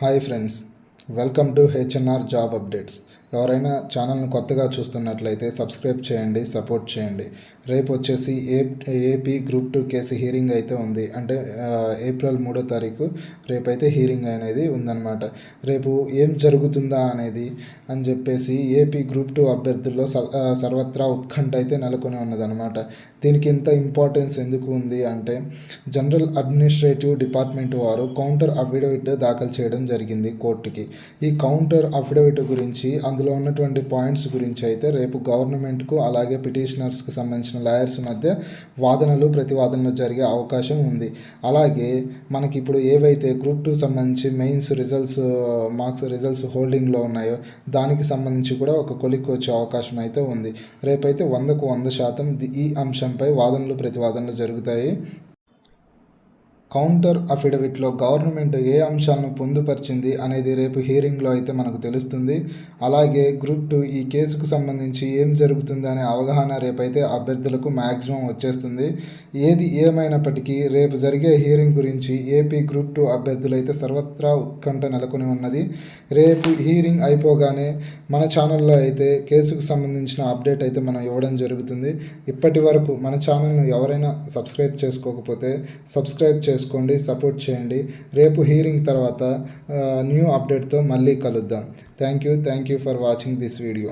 Hi friends, welcome to HNR Job Updates. ఎవరైనా ఛానల్ని కొత్తగా చూస్తున్నట్లయితే సబ్స్క్రైబ్ చేయండి సపోర్ట్ చేయండి. రేపు వచ్చేసి A AP group two case hearing అయితే ఉంది. అంటే ఏప్రిల్ మూడో తారీఖు రేపైతే హీరింగ్ అనేది ఉందన్నమాట. రేపు ఏం జరుగుతుందా అనేది అని చెప్పేసి ఏపీ గ్రూప్ టూ అభ్యర్థుల్లో సర్వత్రా ఉత్కంఠ అయితే నెలకొని ఉన్నదన్నమాట. దీనికి ఇంత ఇంపార్టెన్స్ ఎందుకు ఉంది అంటే జనరల్ అడ్మినిస్ట్రేటివ్ డిపార్ట్మెంట్ వారు కౌంటర్ అఫిడవిట్ దాఖలు చేయడం జరిగింది కోర్టుకి. ఈ కౌంటర్ అఫిడవిట్ గురించి అందులో ఉన్నటువంటి పాయింట్స్ గురించి అయితే రేపు గవర్నమెంట్కు అలాగే పిటిషనర్స్కి సంబంధించిన లాయర్స్ మధ్య వాదనలు ప్రతివాదనలు జరిగే అవకాశం ఉంది. అలాగే మనకి ఇప్పుడు ఏవైతే గ్రూప్ టూ సంబంధించి మెయిన్స్ రిజల్ట్స్ మార్క్స్ రిజల్ట్స్ హోల్డింగ్లో ఉన్నాయో దానికి సంబంధించి కూడా ఒక కొలిక్కి వచ్చే అవకాశం అయితే ఉంది. రేపైతే వందకు వంద శాతం ఈ అంశంపై వాదనలు ప్రతివాదనలు జరుగుతాయి. కౌంటర్ అఫిడవిట్లో గవర్నమెంట్ ఏ అంశాలను పొందుపరిచింది అనేది రేపు హీరింగ్లో అయితే మనకు తెలుస్తుంది. అలాగే గ్రూప్ టూ ఈ కేసుకు సంబంధించి ఏం జరుగుతుంది అనే అవగాహన రేపైతే అభ్యర్థులకు మ్యాక్సిమం వచ్చేస్తుంది. ఏది ఏమైనప్పటికీ రేపు జరిగే హియరింగ్ గురించి ఏపీ గ్రూప్ టూ అభ్యర్థులైతే సర్వత్రా ఉత్కంఠ నెలకొని ఉన్నది. రేపు హీరింగ్ అయిపోగానే మన ఛానల్లో అయితే కేసుకు సంబంధించిన అప్డేట్ అయితే మనం ఇవ్వడం జరుగుతుంది. ఇప్పటి వరకు మన ఛానల్ను ఎవరైనా సబ్స్క్రైబ్ చేసుకోకపోతే సబ్స్క్రైబ్ చేసుకోండి సపోర్ట్ చేయండి. రేపు హీరింగ్ తర్వాత న్యూ అప్డేట్తో మళ్ళీ కలుద్దాం. Thank you thank you for watching this video